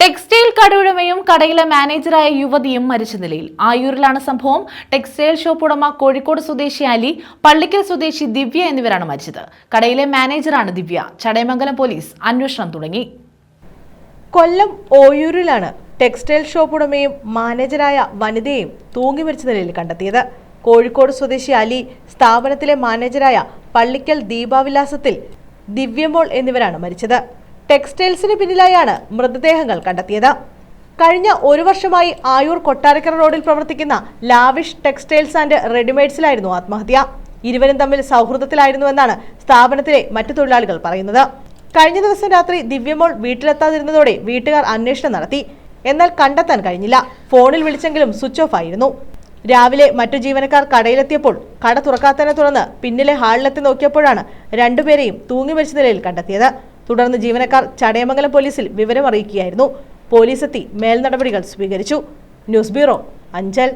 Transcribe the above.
Textile കടയുടമയും കടയിലെ മാനേജറായ യുവതിയും മരിച്ച നിലയിൽ. ആയൂരിലാണ് സംഭവം. ടെക്സ്റ്റൈൽ ഷോപ്പ് ഉടമ കോഴിക്കോട് സ്വദേശി അലി പള്ളിക്കൽ സ്വദേശി ദിവ്യ എന്നിവരാണ് മരിച്ചത്. കടയിലെ മാനേജറാണ് ദിവ്യ. ചടയമംഗലം പോലീസ് അന്വേഷണം തുടങ്ങി. കൊല്ലം ഓയൂരിലാണ് ടെക്സ്റ്റൈൽ ഷോപ്പ് ഉടമയും മാനേജരായ വനിതയും തൂങ്ങി മരിച്ച നിലയിൽ കണ്ടെത്തിയത്. കോഴിക്കോട് സ്വദേശി അലി സ്ഥാപനത്തിലെ മാനേജരായ പള്ളിക്കൽ ദീപാവിലാസത്തിൽ ദിവ്യമോൾ എന്നിവരാണ് മരിച്ചത്. ടെക്സ്റ്റൈൽസിന് പിന്നിലായാണ് മൃതദേഹങ്ങൾ കണ്ടെത്തിയത്. കഴിഞ്ഞ ഒരു വർഷമായി ആയൂർ കൊട്ടാരക്കര റോഡിൽ പ്രവർത്തിക്കുന്ന ലാവിഷ് ടെക്സ്റ്റൈൽസ് ആൻഡ് റെഡിമെയ്ഡ്സിലായിരുന്നു ആത്മഹത്യ. ഇരുവരും തമ്മിൽ സൗഹൃദത്തിലായിരുന്നുവെന്നാണ് സ്ഥാപനത്തിലെ മറ്റു തൊഴിലാളികൾ പറയുന്നത്. കഴിഞ്ഞ ദിവസം രാത്രി ദിവ്യമോൾ വീട്ടിലെത്താതിരുന്നതോടെ വീട്ടുകാർ അന്വേഷണം നടത്തി. എന്നാൽ കണ്ടെത്താൻ കഴിഞ്ഞില്ല. ഫോണിൽ വിളിച്ചെങ്കിലും സ്വിച്ച് ഓഫ് ആയിരുന്നു. രാവിലെ മറ്റു ജീവനക്കാർ കടയിലെത്തിയപ്പോൾ കട തുറക്കാത്തതിനെ തുടർന്ന് പിന്നിലെ ഹാളിലെത്തി നോക്കിയപ്പോഴാണ് രണ്ടുപേരെയും തൂങ്ങി മരിച്ച നിലയിൽ കണ്ടെത്തിയത്. തുടർന്ന് ജീവനക്കാർ ചടയമംഗലം പോലീസിൽ വിവരം അറിയിക്കുകയായിരുന്നു പോലീസ് എത്തി മേൽനടപടികൾ സ്വീകരിച്ചു. News bureau Anchal.